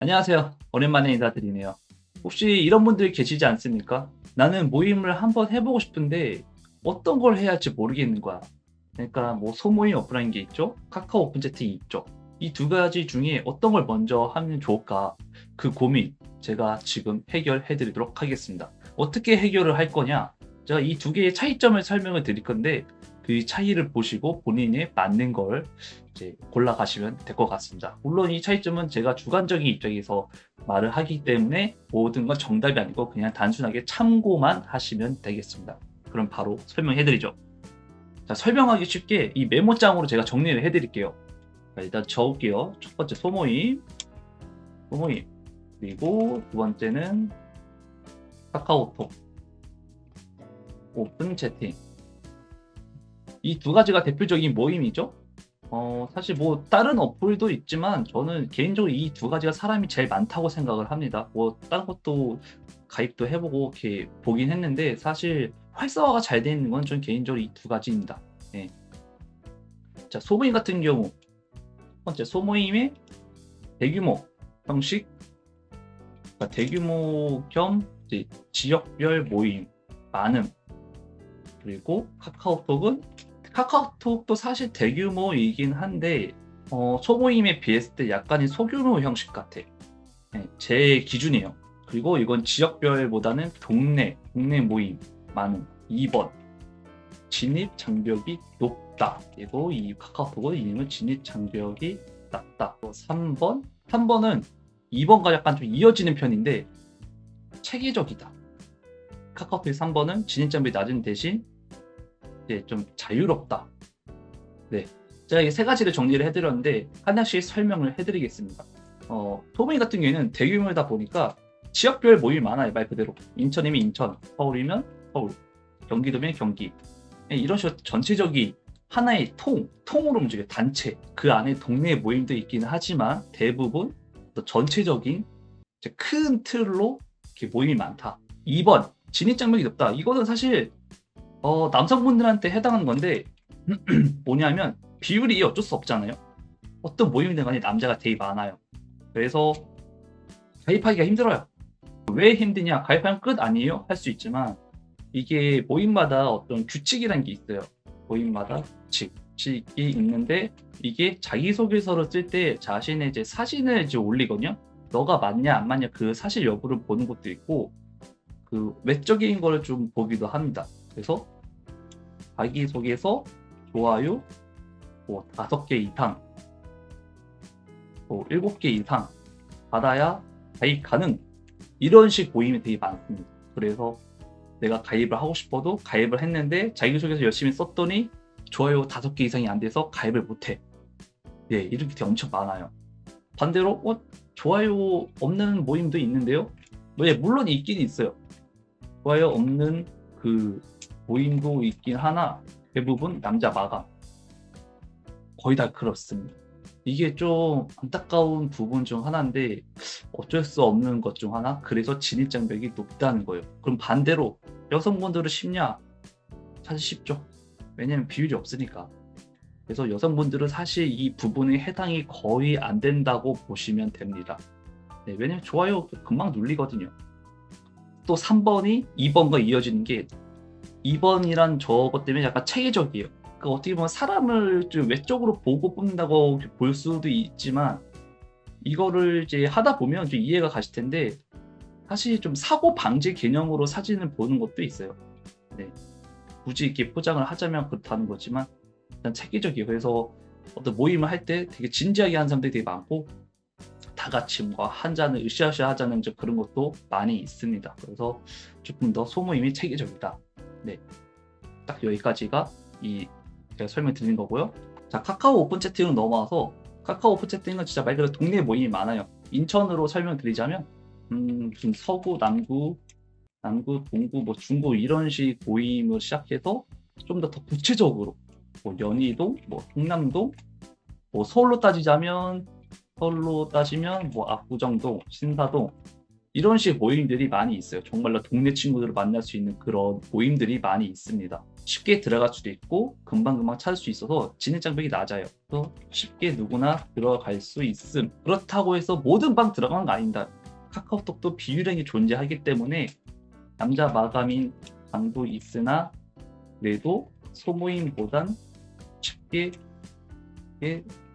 안녕하세요. 오랜만에 인사드리네요. 혹시 이런 분들 계시지 않습니까? 나는 모임을 한번 해보고 싶은데 어떤 걸 해야 할지 모르겠는 거야. 그러니까 뭐 소모임 오프라인 게 있죠? 카카오 오픈 채팅이 있죠? 이 두 가지 중에 어떤 걸 먼저 하면 좋을까? 그 고민 제가 지금 해결해 드리도록 하겠습니다. 어떻게 해결을 할 거냐? 제가 이 두 개의 차이점을 설명을 드릴 건데 그 차이를 보시고 본인에 맞는 걸 이제 골라가시면 될 것 같습니다. 물론 이 차이점은 제가 주관적인 입장에서 말을 하기 때문에 모든 건 정답이 아니고 그냥 단순하게 참고만 하시면 되겠습니다. 그럼 바로 설명해드리죠. 자, 설명하기 쉽게 이 메모장으로 제가 정리를 해드릴게요. 자, 일단 적을게요. 첫 번째 소모임, 소모임, 그리고 두 번째는 카카오톡, 오픈 채팅. 이 두 가지가 대표적인 모임이죠. 어, 사실 뭐 다른 어플도 있지만 저는 개인적으로 이 두 가지가 사람이 제일 많다고 생각을 합니다. 뭐 다른 것도 가입도 해보고 이렇게 보긴 했는데 사실 활성화가 잘 되어 있는 건 전 개인적으로 이 두 가지입니다. 예. 자 소모임 같은 경우 첫 번째 소모임의 대규모 형식 그러니까 대규모 겸 지역별 모임 많음 그리고 카카오톡은 카카오톡도 사실 대규모이긴 한데 어, 소모임에 비했을 때 약간의 소규모 형식 같아. 네, 제 기준이에요. 그리고 이건 지역별보다는 동네, 동네 모임 많은 2번 진입 장벽이 높다. 그리고 이 카카오톡은 이름은 진입 장벽이 낮다. 3번 3번은 2번과 약간 좀 이어지는 편인데 체계적이다. 카카오톡 3번은 진입 장벽이 낮은 대신 이제 좀 자유롭다. 네. 제가 이세 가지를 정리를 해드렸는데 하나씩 설명을 해드리겠습니다. 어, 토모이 같은 경우에는 대규모다 보니까 지역별 모임이 많아요, 말 그대로. 인천이면 인천, 서울이면 서울, 경기도면 경기. 네, 이런 식으로 전체적인 하나의 통, 통으로 움직여 단체. 그 안에 동네 모임도 있기는 하지만 대부분 또 전체적인 큰 틀로 모임이 많다. 2번 진입 장벽이 높다. 이거는 사실 어, 남성분들한테 해당하는 건데 뭐냐면 비율이 어쩔 수 없잖아요. 어떤 모임이든 간에 남자가 되게 많아요. 그래서 가입하기가 힘들어요. 왜 힘드냐? 가입하면 끝 아니에요? 할 수 있지만 이게 모임마다 어떤 규칙이라는 게 있어요. 모임마다 규칙, 규칙 이 있는데 이게 자기소개서를 쓸 때 자신의 이제 사진을 이제 올리거든요. 너가 맞냐 안 맞냐 그 사실 여부를 보는 것도 있고 그 외적인 거를 좀 보기도 합니다. 그래서 자기소개서, 좋아요, 뭐 다섯 개 이상, 뭐 일곱 개 이상 받아야 가입 가능 이런 식 모임이 되게 많습니다. 그래서 내가 가입을 하고 싶어도 가입을 했는데 자기소개서 열심히 썼더니 좋아요 다섯 개 이상이 안 돼서 가입을 못해. 예, 이렇게 되게 엄청 많아요. 반대로 어, 좋아요 없는 모임도 있는데요. 예, 물론 있긴 있어요. 좋아요 없는 그 모임도 있긴 하나 대부분 남자 마감 거의 다 그렇습니다. 이게 좀 안타까운 부분 중 하나인데 어쩔 수 없는 것 중 하나 그래서 진입 장벽이 높다는 거예요. 그럼 반대로 여성분들은 쉽냐? 사실 쉽죠. 왜냐면 비율이 없으니까. 그래서 여성분들은 사실 이 부분에 해당이 거의 안 된다고 보시면 됩니다. 네, 왜냐면 좋아요 금방 눌리거든요. 또 3번이 2번과 이어지는 게 2번이란 저것 때문에 약간 체계적이에요. 그 어떻게 보면 사람을 좀 외적으로 보고 뽑는다고 볼 수도 있지만 이거를 이제 하다 보면 좀 이해가 가실 텐데 사실 좀 사고 방지 개념으로 사진을 보는 것도 있어요. 네. 굳이 이렇게 포장을 하자면 그렇다는 거지만 일단 체계적이에요. 그래서 어떤 모임을 할 때 되게 진지하게 하는 사람들이 되게 많고 다 같이 뭔가 한 잔을 으쌰으쌰 하자는 좀 그런 것도 많이 있습니다. 그래서 조금 더 소모임이 체계적이다. 네. 딱 여기까지가 이 제가 설명 드린 거고요. 자, 카카오 오픈 채팅으로 넘어와서 카카오 오픈 채팅은 진짜 말 그대로 동네 모임이 많아요. 인천으로 설명드리자면 음, 좀 서구, 남구, 남구, 동구, 뭐 중구 이런 식 모임을 시작해서 좀 더 더 구체적으로 뭐 연희동, 뭐 동남동, 뭐 서울로 따지자면 서울로 따지면 뭐 압구정동, 신사동 이런 식 모임들이 많이 있어요. 정말로 동네 친구들을 만날 수 있는 그런 모임들이 많이 있습니다. 쉽게 들어갈 수도 있고 금방금방 찾을 수 있어서 진입 장벽이 낮아요. 그래서 쉽게 누구나 들어갈 수 있음. 그렇다고 해서 모든 방 들어가는 거 아닙니다. 카카오톡도 비유량이 존재하기 때문에 남자 마감인 방도 있으나 그래도 소모임보단 쉽게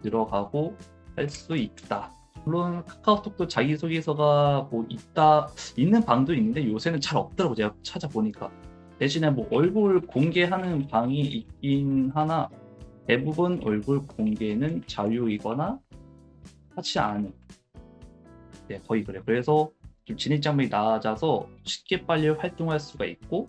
들어가고 할 수 있다. 물론 카카오톡도 자기소개서가 뭐 있다 있는 방도 있는데 요새는 잘 없더라고 제가 찾아보니까. 대신에 뭐 얼굴 공개하는 방이 있긴 하나 대부분 얼굴 공개는 자유이거나 하지 않은. 네 거의 그래요. 그래서 좀 진입 장벽이 낮아서 쉽게 빨리 활동할 수가 있고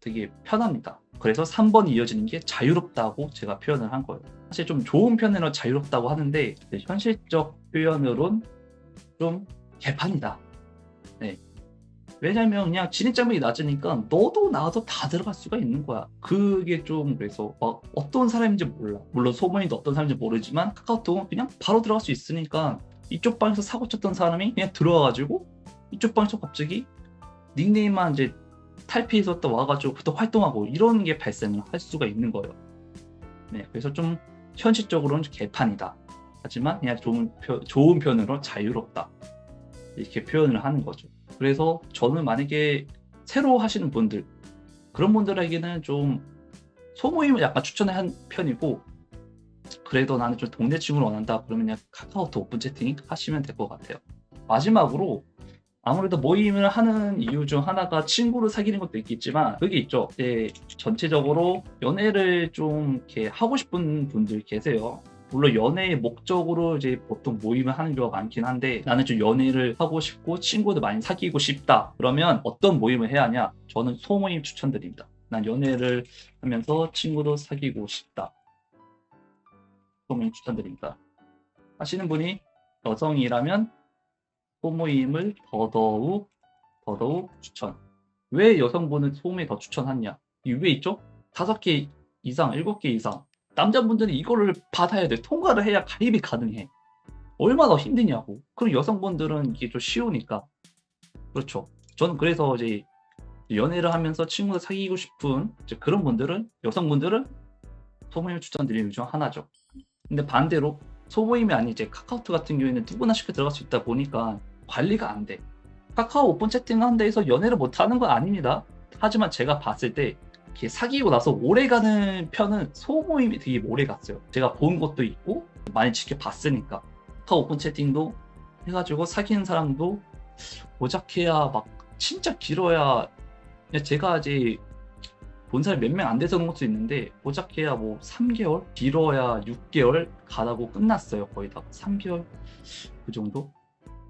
되게 편합니다 그래서 3번이 이어지는 게 자유롭다고 제가 표현을 한 거예요 사실 좀 좋은 표현으로 자유롭다고 하는데 네, 현실적 표현으론 좀 개판이다. 네. 왜냐면 그냥 진입장벽이 낮으니까 너도 나도 다 들어갈 수가 있는 거야. 그게 좀 그래서 막 어떤 사람인지 몰라. 물론 소문이도 어떤 사람인지 모르지만 카카오톡은 그냥 바로 들어갈 수 있으니까 이쪽 방에서 사고 쳤던 사람이 그냥 들어와가지고 이쪽 방에서 갑자기 닉네임만 이제 탈피해서 또 와가지고 또 활동하고 이런 게 발생을 할 수가 있는 거예요. 네, 그래서 좀 현실적으로는 개판이다. 하지만 그냥 좋은, 표, 좋은 편으로 자유롭다. 이렇게 표현을 하는 거죠. 그래서 저는 만약에 새로 하시는 분들, 그런 분들에게는 좀 소모임을 약간 추천을 한 편이고, 그래도 나는 좀 동네 친구를 원한다. 그러면 그냥 카카오톡 오픈 채팅 하시면 될 것 같아요. 마지막으로 아무래도 모임을 하는 이유 중 하나가 친구를 사귀는 것도 있겠지만 그게 있죠. 예, 전체적으로 연애를 좀 이렇게 하고 싶은 분들 계세요. 물론 연애의 목적으로 이제 보통 모임을 하는 경우가 많긴 한데 나는 좀 연애를 하고 싶고 친구도 많이 사귀고 싶다. 그러면 어떤 모임을 해야 하냐? 저는 소모임 추천드립니다. 난 연애를 하면서 친구도 사귀고 싶다. 소모임 추천드립니다. 하시는 분이 여성이라면 소모임을 더더욱 더더욱 추천. 왜 여성분은 소모임 더 추천하냐? 이 위에 있죠? 다섯 개 이상, 일곱 개 이상. 남자분들은 이거를 받아야 돼. 통과를 해야 가입이 가능해. 얼마나 힘드냐고. 그럼 여성분들은 이게 좀 쉬우니까. 그렇죠. 저는 그래서 이제 연애를 하면서 친구를 사귀고 싶은 그런 분들은 여성분들은 소모임을 추천드리는 중 하나죠. 근데 반대로 소모임이 아닌 이제 카카오톡 같은 경우에는 누구나 쉽게 들어갈 수 있다 보니까 관리가 안 돼. 카카오 오픈 채팅 한 데에서 연애를 못 하는 건 아닙니다. 하지만 제가 봤을 때 이렇게 사귀고 나서 오래 가는 편은 소모임이 되게 오래 갔어요. 제가 본 것도 있고 많이 지켜봤으니까 카카오 오픈 채팅도 해가지고 사귀는 사람도 오작해야 막 진짜 길어야 제가 이제 본 사람이 몇명 안 돼서 그런 것도 있는데 오작해야 뭐 3개월? 길어야 6개월 가다고 끝났어요 거의 다. 3개월? 그 정도?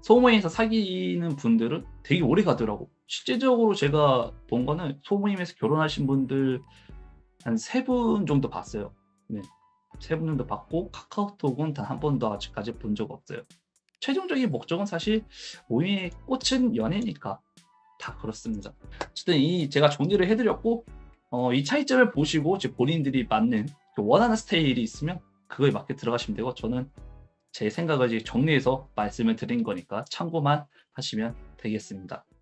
소모임에서 사귀는 분들은 되게 오래 가더라고. 실제적으로 제가 본 거는 소모임에서 결혼하신 분들 한 세 분 정도 봤어요. 네. 세 분 정도 봤고 카카오톡은 단 한 번도 아직까지 본 적 없어요. 최종적인 목적은 사실 모임의 꽃은 연애니까 다 그렇습니다. 어쨌든 이 제가 정리를 해드렸고 어, 이 차이점을 보시고 이제 본인들이 맞는 그 원하는 스타일이 있으면 그거에 맞게 들어가시면 되고 저는 제 생각을 이제 정리해서 말씀을 드린 거니까 참고만 하시면 되겠습니다.